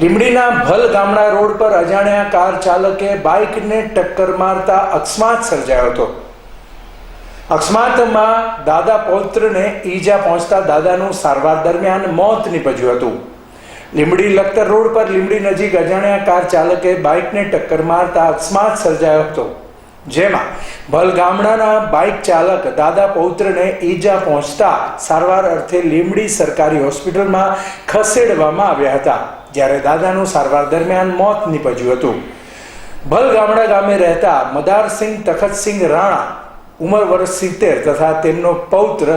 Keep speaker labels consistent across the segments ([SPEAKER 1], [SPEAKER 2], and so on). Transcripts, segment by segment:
[SPEAKER 1] લીંબડીના ભલ ગામડા રોડ પર અજાણ્યા કાર ચાલકે બાઇકને ટક્કર મારતા અકસ્માત સર્જાયો હતો. અકસ્માતમાં દાદા પૌત્રને ઈજા પહોંચતા દાદાનું સારવાર દરમિયાન મોત નીપજ્યું હતું. લીમડી લખતર રોડ પર લીમડી નજીક અજાણ્યા કાર ચાલકે બાઇકને ટક્કર મારતા અકસ્માત સર્જાયો હતો. જેમાં ભલ ગામડાના બાઇક ચાલક દાદા પૌત્રને ઈજા પહોંચતા સારવાર અર્થે લીમડી સરકારી હોસ્પિટલમાં ખસેડવામાં આવ્યા હતા. જ્યારે દાદાનું સારવાર દરમિયાન મોત નીપજ્યું હતું. ભલગામડા ગામે રહેતા મદારસિંહ તખતસિંહ રાણા ઉંમર વર્ષ સિત્તેર તથા તેમનો પૌત્ર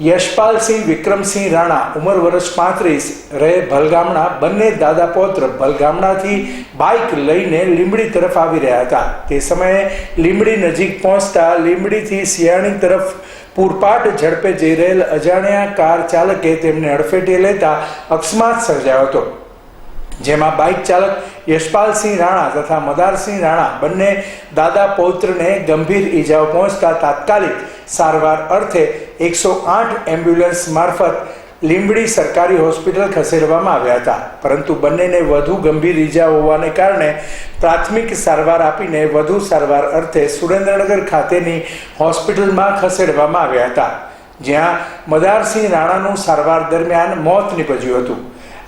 [SPEAKER 1] યશપાલસિંહ વિક્રમસિંહ રાણા ઉંમર વર્ષ પાંત્રીસ રહે ભલગામડા. બંને દાદા પૌત્ર ભલગામડાથી બાઇક લઈને લીંબડી તરફ આવી રહ્યા હતા. તે સમયે લીંબડી નજીક પહોંચતા લીંબડીથી સિયાણી તરફ પૂરપાટ ઝડપે જઈ રહેલ અજાણ્યા કાર ચાલકે તેમને અડફેટે લેતા અકસ્માત સર્જાયો હતો. જેમાં બાઇક ચાલક યશપાલસિંહ રાણા તથા મદારસિંહ રાણા બંને દાદા પૌત્રને ગંભીર ઈજાઓ પહોંચતા તાત્કાલિક સારવાર અર્થે એકસો આઠ એમ્બ્યુલન્સ મારફત લીંબડી સરકારી હોસ્પિટલ ખસેડવામાં આવ્યા હતા. પરંતુ બંનેને વધુ ગંભીર ઈજા હોવાને કારણે પ્રાથમિક સારવાર આપીને વધુ સારવાર અર્થે સુરેન્દ્રનગર ખાતેની હોસ્પિટલમાં ખસેડવામાં આવ્યા હતા, જ્યાં મદારસિંહ રાણાનું સારવાર દરમિયાન મોત નીપજ્યું હતું.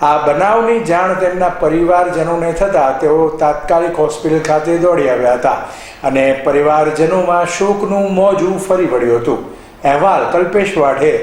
[SPEAKER 1] આ બનાવની જાણ તેમના પરિવારજનોને થતાં તેઓ તાત્કાલિક હોસ્પિટલ ખાતે દોડી આવ્યા હતા અને પરિવારજનોમાં શોકનું મોજું ફરી વળ્યું હતું. અહેવાલ કલ્પેશ વાઢેર